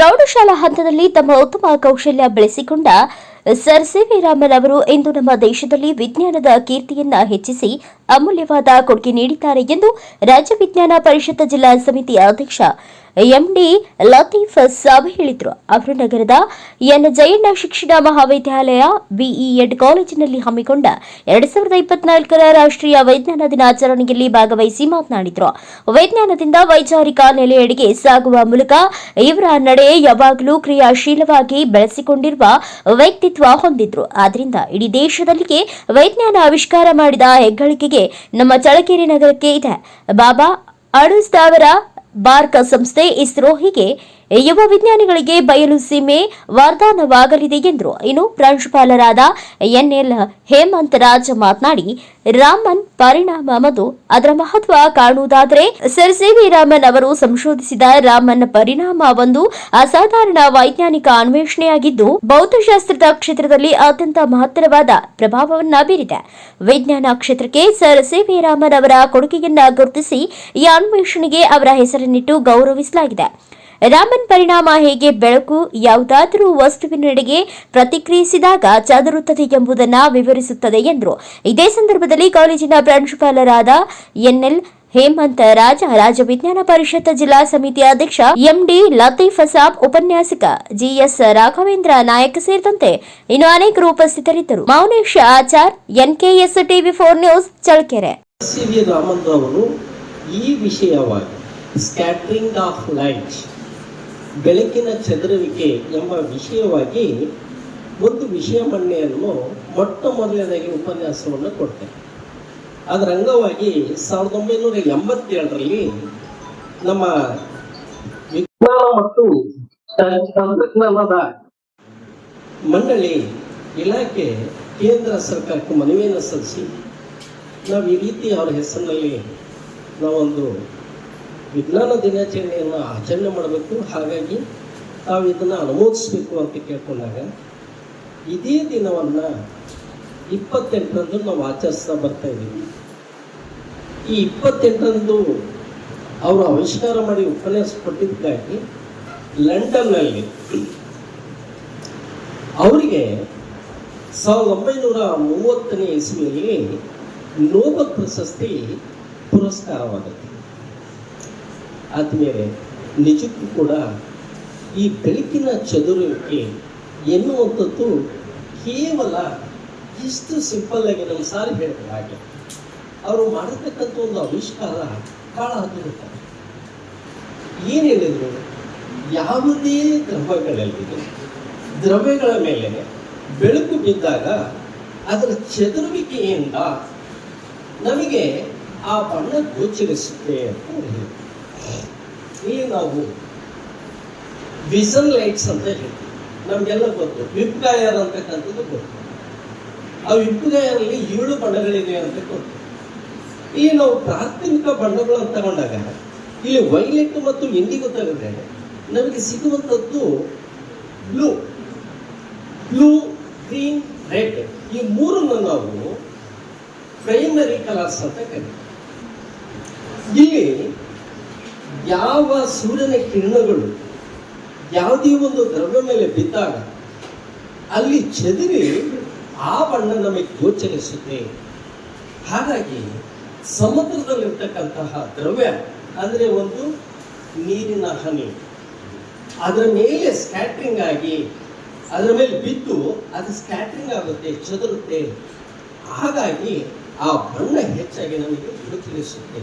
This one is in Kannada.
ಪ್ರೌಢಶಾಲಾ ಹಂತದಲ್ಲಿ ತಮ್ಮ ಉತ್ತಮ ಕೌಶಲ್ಯ ಬೆಳೆಸಿಕೊಂಡ ಸರ್ ಸಿ ವಿ ರಾಮನ್ ಅವರು ಇಂದು ನಮ್ಮ ದೇಶದಲ್ಲಿ ವಿಜ್ಞಾನದ ಕೀರ್ತಿಯನ್ನ ಹೆಚ್ಚಿಸಿ ಅಮೂಲ್ಯವಾದ ಕೊಡುಗೆ ನೀಡಿದ್ದಾರೆ ಎಂದು ರಾಜ್ಯ ವಿಜ್ಞಾನ ಪರಿಷತ್ ಜಿಲ್ಲಾ ಸಮಿತಿ ಅಧ್ಯಕ್ಷ ಎಂಡಿ ಲತೀಫ್ ಸಾಬ್ ಹೇಳಿದರು. ಅವರು ನಗರದ ಎನ್ ಜಯಣ್ಣ ಶಿಕ್ಷಣ ಮಹಾವಿದ್ಯಾಲಯ ಬಿಇಎಡ್ ಕಾಲೇಜಿನಲ್ಲಿ ಹಮ್ಮಿಕೊಂಡ ಎರಡ್ ಸಾವಿರದ ಇಪ್ಪತ್ನಾಲ್ಕರ ರಾಷ್ಟ್ರೀಯ ವಿಜ್ಞಾನ ದಿನಾಚರಣೆಯಲ್ಲಿ ಭಾಗವಹಿಸಿ ಮಾತನಾಡಿದರು. ವಿಜ್ಞಾನದಿಂದ ವೈಚಾರಿಕ ನೆಲೆಯಡೆಗೆ ಸಾಗುವ ಮೂಲಕ ಇವರ ನಡೆ ಯಾವಾಗಲೂ ಕ್ರಿಯಾಶೀಲವಾಗಿ ಬೆಳೆಸಿಕೊಂಡಿರುವ ವ್ಯಕ್ತಿತ್ವ ಹೊಂದಿದ್ರು. ಆದ್ದರಿಂದ ಇಡೀ ದೇಶದಲ್ಲಿಯೇ ವಿಜ್ಞಾನ ಆವಿಷ್ಕಾರ ಮಾಡಿದ ಹೆಗ್ಗಳಿಕೆಗೆ ನಮ್ಮ ಚಳಕೆರೆ ನಗರಕ್ಕೆ ಇದೆ. ಬಾಬಾ ಅಡುಸ್ತಾವರ ಬಾರ್ಕ ಸಂಸ್ಥೆ ಇಸ್ರೋ ಹೀಗೆ ಯುವ ವಿಜ್ಞಾನಿಗಳಿಗೆ ಬಯಲು ಸೀಮೆ ವರದಾನವಾಗಲಿದೆ ಎಂದರು. ಇನ್ನು ಪ್ರಾಂಶುಪಾಲರಾದ ಎನ್ಎಲ್ ಹೇಮಂತ್ ರಾಜ್ ಮಾತನಾಡಿ, ರಾಮನ್ ಪರಿಣಾಮ ಮತ್ತು ಅದರ ಮಹತ್ವ ಕಾಣುವುದಾದರೆ ಸರ್ ಸಿ ವಿ ರಾಮನ್ ಅವರು ಸಂಶೋಧಿಸಿದ ರಾಮನ್ ಪರಿಣಾಮ ಒಂದು ಅಸಾಧಾರಣ ವೈಜ್ಞಾನಿಕ ಅನ್ವೇಷಣೆಯಾಗಿದ್ದು, ಭೌತಶಾಸ್ತ್ರದ ಕ್ಷೇತ್ರದಲ್ಲಿ ಅತ್ಯಂತ ಮಹತ್ತರವಾದ ಪ್ರಭಾವವನ್ನ ಬೀರಿದೆ. ವಿಜ್ಞಾನ ಕ್ಷೇತ್ರಕ್ಕೆ ಸರ್ ಸಿ ವಿ ರಾಮನ್ ಅವರ ಕೊಡುಗೆಯನ್ನ ಗುರುತಿಸಿ, ಈ ಅನ್ವೇಷಣೆಗೆ ಅವರ ಹೆಸರನ್ನಿಟ್ಟು ಗೌರವಿಸಲಾಗಿದೆ. ರಾಮನ್ ಪರಿಣಾಮ ಹೇಗೆ ಬೆಳಕು ಯಾವುದಾದರೂ ವಸ್ತುವಿನೆಡೆಗೆ ಪ್ರತಿಕ್ರಿಯಿಸಿದಾಗ ಚದುರುತ್ತದೆ ಎಂಬುದನ್ನು ವಿವರಿಸುತ್ತದೆ ಎಂದರು. ಇದೇ ಸಂದರ್ಭದಲ್ಲಿ ಕಾಲೇಜಿನ ಪ್ರಾಂಶುಪಾಲರಾದ ಎನ್ಎಲ್. ಹೇಮಂತ ರಾಜ ರಾಜ್ಯ ವಿಜ್ಞಾನ ಪರಿಷತ್ ಜಿಲ್ಲಾ ಸಮಿತಿ ಅಧ್ಯಕ್ಷ ಎಂಡಿ ಲತೀಫ್ ಅಸಾಬ್ ಉಪನ್ಯಾಸಕ ಜಿಎಸ್ ರಾಘವೇಂದ್ರ ನಾಯಕ್ ಸೇರಿದಂತೆ ಇನ್ನು ಅನೇಕರು ಉಪಸ್ಥಿತರಿದ್ದರು. Mounesh Achar, NKS TV four news ಅವರು ಈ ವಿಷಯವಾಗಿ ಸ್ಕ್ಯಾಟರಿಂಗ್ ಆಫ್ ಲೈಟ್ ಬೆಳಕಿನ ಚದುರುವಿಕೆ ಎಂಬ ವಿಷಯವಾಗಿ ಒಂದು ವಿಷಯ ಮಂಡನೆಯನ್ನು ಮೊಟ್ಟ ಮೊದಲನೇದಾಗಿ ಉಪನ್ಯಾಸವನ್ನು ಕೊಡ್ತೇನೆ. ಅದರ ಅಂಗವಾಗಿ ಸಾವಿರದ ಒಂಬೈನೂರ ಎಂಬತ್ತೇಳರಲ್ಲಿ ನಮ್ಮ ವಿಜ್ಞಾನ ಮತ್ತು ತಂತ್ರಜ್ಞಾನದ ಮಂಡಳಿ ಇಲಾಖೆ ಕೇಂದ್ರ ಸರ್ಕಾರಕ್ಕೆ ಮನವಿಯನ್ನು ಸಲ್ಲಿಸಿ, ನಾವು ಈ ರೀತಿ ಅವರ ಹೆಸರಿನಲ್ಲಿ ನಾವೊಂದು ವಿಜ್ಞಾನ ದಿನಾಚರಣೆಯನ್ನು ಆಚರಣೆ ಮಾಡಬೇಕು. ಹಾಗಾಗಿ ನಾವು ಇದನ್ನು ಅನುಮೋದಿಸಬೇಕು ಅಂತ ಕೇಳ್ಕೊಂಡಾಗ ಇದೇ ದಿನವನ್ನು ಇಪ್ಪತ್ತೆಂಟರಂದು ನಾವು ಆಚರಿಸ್ತಾ ಬರ್ತಾ ಇದ್ದೀವಿ. ಈ ಇಪ್ಪತ್ತೆಂಟರಂದು ಅವರು ಆವಿಷ್ಕಾರ ಮಾಡಿ ಉಪನ್ಯಾಸ ಕೊಟ್ಟಿದ್ದಕ್ಕಾಗಿ ಲಂಡನ್ನಲ್ಲಿ ಅವರಿಗೆ ಸಾವಿರದ ಒಂಬೈನೂರ ಮೂವತ್ತನೇ ಇಸ್ವಿಯಲ್ಲಿ ನೋಬಲ್ ಪ್ರಶಸ್ತಿ ಪುರಸ್ಕಾರವಾಗುತ್ತೆ ಆದಮೇಲೆ ನಿಜಕ್ಕೂ ಕೂಡ ಈ ಬೆಳಕಿನ ಚದುರುವಿಕೆ ಎನ್ನುವಂಥದ್ದು ಕೇವಲ ಇಷ್ಟು ಸಿಂಪಲ್ ಆಗಿ ನಮ್ಮ ಸಾರಿ ಹೇಳಿದ ಹಾಗೆ. ಅವರು ಮಾಡಿರ್ತಕ್ಕಂಥ ಒಂದು ಆವಿಷ್ಕಾರ ಕಾಳ ಹಾಕಿರುತ್ತಾರೆ ಏನು ಹೇಳಿದ್ರು? ಯಾವುದೇ ದ್ರವ್ಯಗಳಲ್ಲಿ ದ್ರವ್ಯಗಳ ಮೇಲೆ ಬೆಳಕು ಬಿದ್ದಾಗ ಅದರ ಚದುರುವಿಕೆಯಿಂದ ನಮಗೆ ಆ ಬಣ್ಣ ಗೋಚರಿಸುತ್ತೆ ಅಂತ ಹೇಳಿದ್ರು. ಇಲ್ಲಿ ನಾವು ವಿಸನ್ ಲೈಟ್ಸ್ ಅಂತ ಹೇಳ್ತೀವಿ. ನಮಗೆಲ್ಲ ಗೊತ್ತು. ವಿಪ್ಗಾಯರ್ ಅಂತಕ್ಕಂಥದ್ದು ಗೊತ್ತು. ಆ ವಿಪ್ಗಾಯರಲ್ಲಿ ಏಳು ಬಣ್ಣಗಳಿವೆ ಅಂತ ಗೊತ್ತು. ಈ ನಾವು ಪ್ರಾಥಮಿಕ ಬಣ್ಣಗಳನ್ನು ತಗೊಂಡಾಗ, ಇಲ್ಲಿ ವೈಲೆಟ್ ಮತ್ತು ಇಂಡಿಗೋ ತೆಗೆದ್ರೆ ನಮಗೆ ಸಿಗುವಂಥದ್ದು ಬ್ಲೂ. Blue, green, red. ಈ ಮೂರನ್ನು ನಾವು ಪ್ರೈಮರಿ ಕಲರ್ಸ್ ಅಂತ ಕರಿತೀವಿ. ಇಲ್ಲಿ ಯಾವ ಸೂರ್ಯನ ಕಿರಣಗಳು ಯಾವುದೇ ಒಂದು ದ್ರವ್ಯ ಮೇಲೆ ಬಿದ್ದಾಗ ಅಲ್ಲಿ ಚದುರಿ ಆ ಬಣ್ಣ ನಮಗೆ ಗೋಚರಿಸುತ್ತೆ. ಹಾಗಾಗಿ ಸಮುದ್ರದಲ್ಲಿರ್ತಕ್ಕಂತಹ ದ್ರವ್ಯ ಅಂದರೆ ಒಂದು ನೀರಿನ ಹನಿ. ಅದರ ಮೇಲೆ ಸ್ಕ್ಯಾಟ್ರಿಂಗ್ ಆಗಿ ಅದರ ಮೇಲೆ ಬಿದ್ದು ಅದು ಸ್ಕ್ಯಾಟ್ರಿಂಗ್ ಆಗುತ್ತೆ, ಚದುರುತ್ತೆ. ಹಾಗಾಗಿ ಆ ಬಣ್ಣ ಹೆಚ್ಚಾಗಿ ನಮಗೆ ಗೋಚರಿಸುತ್ತೆ.